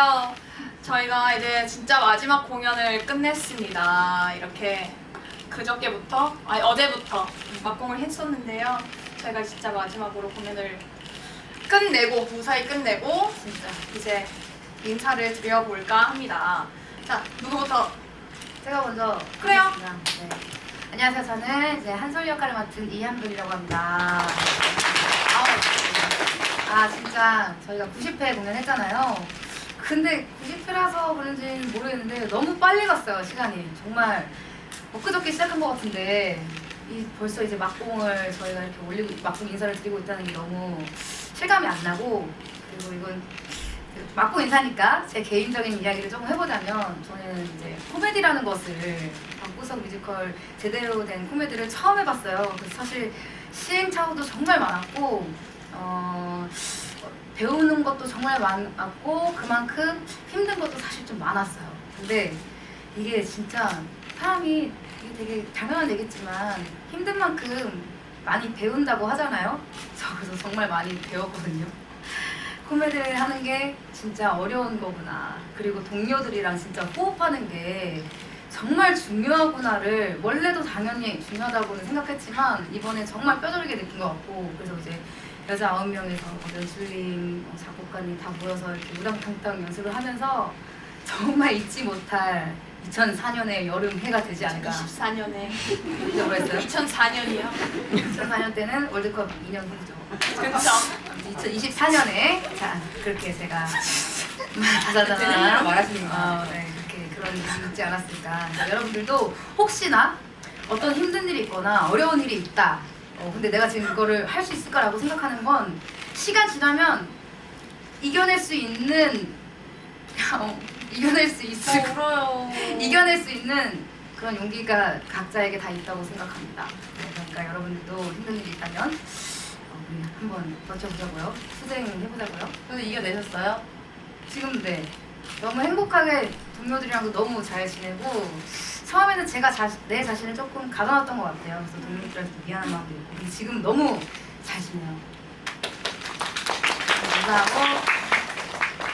안녕하세요. 저희가 이제 진짜 마지막 공연을 끝냈습니다. 이렇게 그저께부터, 아니 어제부터 막공을 했었는데요. 저희가 진짜 마지막으로 공연을 끝내고 무사히 끝내고 진짜. 이제 인사를 드려볼까 합니다. 자 누구부터? 제가 먼저 그래요. 하겠습니다. 네. 안녕하세요. 저는 이제 한솔 역할을 맡은 이한솔이라고 합니다. 아우, 아 진짜 저희가 90회 공연했잖아요. 근데 90회라서 그런지 모르겠는데 너무 빨리 갔어요 시간이 정말 엊그저께 시작한 것 같은데 이 벌써 이제 막공을 저희가 이렇게 올리고 막공 인사를 드리고 있다는 게 너무 실감이 안 나고 그리고 이건 막고 인사니까 제 개인적인 이야기를 조금 해보자면 저는 이제 코미디라는 것을 방구석 뮤지컬 제대로 된 코미디를 처음 해봤어요. 그래서 사실 시행착오도 정말 많았고 어, 배우는 것도 정말 많았고 그만큼 힘든 것도 사실 좀 많았어요. 근데 이게 진짜 사람이 이게 되게 당연한 얘기지만 힘든 만큼 많이 배운다고 하잖아요. 저 그래서 정말 많이 배웠거든요. 코미디를 하는 게 진짜 어려운 거구나. 그리고 동료들이랑 진짜 호흡하는 게 정말 중요하구나를 원래도 당연히 중요하다고는 생각했지만 이번에 정말 뼈저리게 느낀 것 같고 그래서 이제 여자 아홉 명에서 연출님, 어, 작곡가님 다 모여서 이렇게 우당탕탕 연습을 하면서 정말 잊지 못할 2004년의 여름 해가 되지 않을까 24년에 이라고 했어요. 2004년이요. 2004년 때는 월드컵 2년 후죠. 그렇죠. 2024년에 자 그렇게 제가 자자자자 말하시는 거 아, 네, 그렇게 그런 일이 있지 않았을까. 여러분들도 혹시나 어떤 힘든 일이 있거나 어려운 일이 있다. 어, 근데 내가 지금 이거를 할 수 있을까라고 생각하는 건 시간 지나면 이겨낼 수 있는 어, 이겨낼 수 있을 저 울어요. 이겨낼 수 있는 그런 용기가 각자에게 다 있다고 생각합니다. 네, 그러니까 여러분들도 힘든 일이 있다면 어, 우리 한번 버텨보자고요. 투쟁해보자고요. 근데 이겨내셨어요? 지금 네 너무 행복하게 동료들이랑도 너무 잘 지내고 처음에는 제가 자, 내 자신을 조금 가둬놨던 것 같아요. 그래서 동료들한테 미안한 마음도 있고 근데 지금 너무 잘 지내요. 감사하고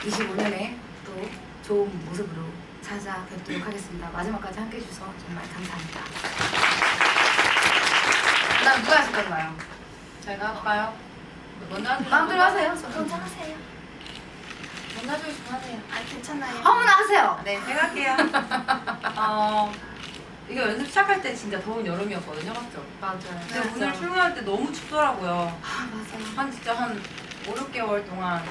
25년에 또 좋은 모습으로 찾아뵙도록 하겠습니다. 마지막까지 함께 해주셔서 정말 감사합니다. 그다음 누가 하실 건가요? 제가 할까요? 먼저 하세요. 마음대로 하세요. 저는. 먼저 하세요. 먼저 하시고 하세요. 아 괜찮아요. 아무나 하세요. 네, 제가 할게요. 어, 이거 연습 시작할 때 진짜 더운 여름이었거든요, 맞죠? 맞아요. 근데 오늘 출근할 때 너무 춥더라고요. 아 맞아요. 한 진짜 한 5, 6개월 동안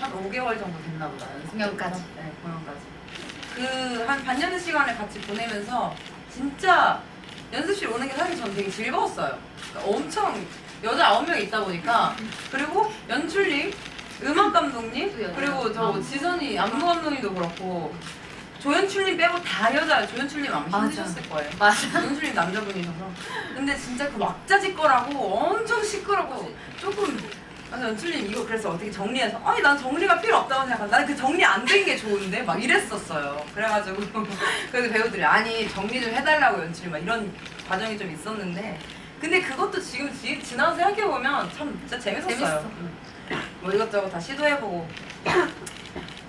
한 5개월 정도 됐나 보다. 연습 공연까지. 네, 공연까지. 그 한 반년의 시간을 같이 보내면서 진짜 연습실 오는 게 사실 저는 되게 즐거웠어요. 그러니까 엄청 여자 9명이 있다 보니까 그리고 연출님, 음악 감독님. 그리고 저 아. 지선이 안무 감독님도 그렇고 조연출님 빼고 다 여자예요. 조연출님 아마 맞아. 힘드셨을 거예요. 맞아. 연출님 남자분이셔서 근데 진짜 그 왁자지 거라고 엄청 시끄럽고 조금 그래서 연출님 이거 그래서 어떻게 정리해서 아니 난 정리가 필요 없다고 생각한 나는 그 정리 안 된 게 좋은데 막 이랬었어요 그래가지고 그래서 배우들이 아니 정리 좀 해달라고 연출님 막 이런 과정이 좀 있었는데 근데 그것도 지금 지, 지나서 생각해 보면 참 진짜 재밌었어요 재밌어. 뭐 이것저것 다 시도해보고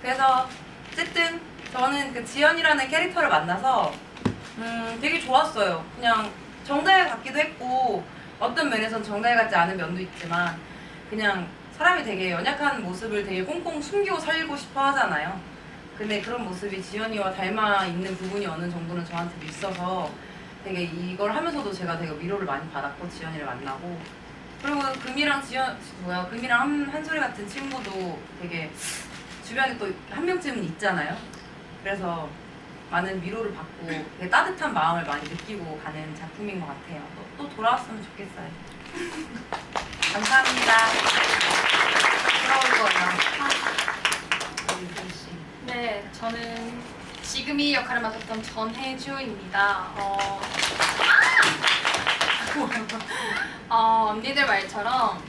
그래서 어쨌든 저는 그 지연이라는 캐릭터를 만나서 음 되게 좋았어요. 그냥 정다혜 같기도 했고 어떤 면에선 정다혜 같지 않은 면도 있지만 그냥 사람이 되게 연약한 모습을 되게 꽁꽁 숨기고 살고 싶어 하잖아요. 근데 그런 모습이 지연이와 닮아 있는 부분이 어느 정도는 저한테도 있어서 되게 이걸 하면서도 제가 되게 위로를 많이 받았고 지연이를 만나고 그리고 금이랑 지연 뭐야 금이랑 한, 한소리 같은 친구도 되게 주변에 또 한 명쯤은 있잖아요. 그래서 많은 위로를 받고 되게 따뜻한 마음을 많이 느끼고 가는 작품인 것 같아요. 또, 또 돌아왔으면 좋겠어요. 감사합니다. 돌아올 분 씨. 네, 저는 지금이 역할을 맡았던 전혜주입니다. 어, 어, 언니들 말처럼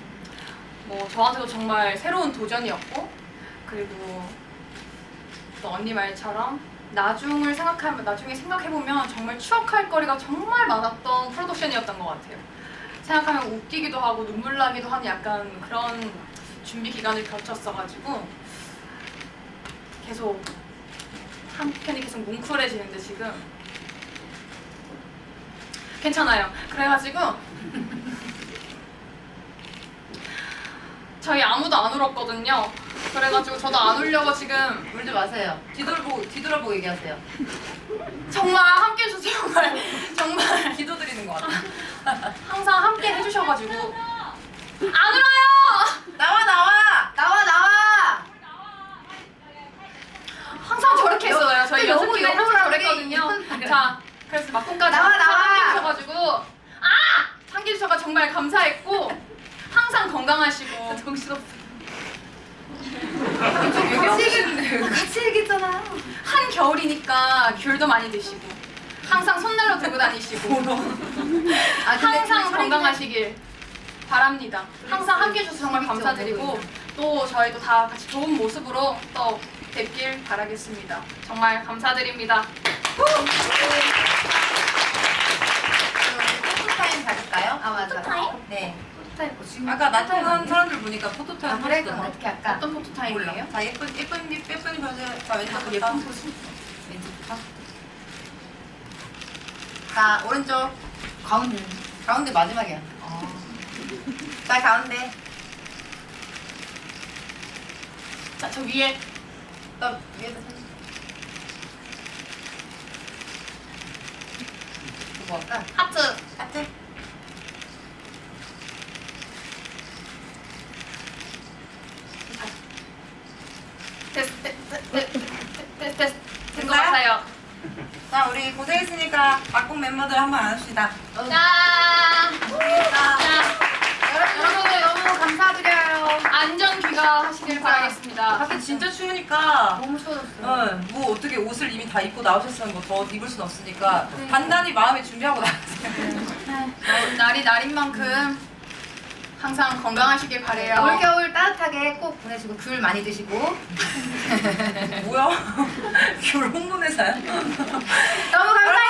뭐 저한테도 정말 새로운 도전이었고 그리고 또 언니 말처럼 나중을 생각하면 나중에 생각해 보면 정말 추억할 거리가 정말 많았던 프로덕션이었던 것 같아요. 생각하면 웃기기도 하고 눈물 나기도 하는 약간 그런 준비 기간을 거쳤어가지고 계속 한편이 계속 뭉클해지는데 지금 괜찮아요. 그래가지고 저희 아무도 안 울었거든요. 그래가지고 저도 안 울려고 지금 울지 마세요. 뒤돌아보고 뒤돌아보고 얘기하세요. 정말 함께 해주셔서 정말 정말 기도드리는 것 같아. 항상 함께 해주셔가지고 안 울어요. 나와 나와. 나와 나와. 항상 저렇게 했어요. 저희 너무 연습 기간 항상 영어를 저랬거든요. 하는데. 자, 그래서 막공까지 나와, 나와. 참겨주셔가지고 아! 참겨주셔서 정말 감사했고 항상 건강하시고 정신없어. 같이 얘기했는데. 같이 얘기했잖아요. 한 겨울이니까 귤도 많이 드시고 항상 손날로 들고 다니시고 아, 근데 항상 그 건강하시길 바랍니다. 항상 함께 해주셔서 정말 감사드리고 모르고 또 저희도 다 같이 좋은 모습으로 또 뵙길 바라겠습니다. 정말 감사드립니다. 포토타임 가질까요? 아 맞아. 네. 포토타입 뭐 지금 아까 포토타입 나타난 아니에요? 사람들 보니까 포토타임 아 그래. 그럼 어떻게 할까? 어떤 포토 타임이에요? 몰라. 자 예쁜 예쁜 예쁜 보세요. 자 왼쪽부터. 예쁜 포즈. 왼쪽부터. 자 오른쪽 가운데. 가운데 마지막이야. 자 가운데. 자, 저 위에 나 위에다 사진. 뭐 할까? 하트 테스트, 테스트, 테스트, 테스트. 같아요. 자 우리 고생했으니까 막공 멤버들 한번 안읍시다. 어, 짠! 고생했다. 자, 여러분 너무 감사드려요. 안전 귀가 하시길 바라겠습니다. 밖에 진짜 추우니까 너무 추워졌어요. 어, 뭐 어떻게 옷을 이미 다 입고 나오셨으면 뭐 더 입을 순 없으니까 단단히 마음에 준비하고 나가세요. 어, 날이 날인 만큼 항상 건강하시길 바래요. 올겨울 따뜻하게 꼭 보내시고 귤 많이 드시고 뭐야? 귤 홍보대사야? 너무 감사했습니다.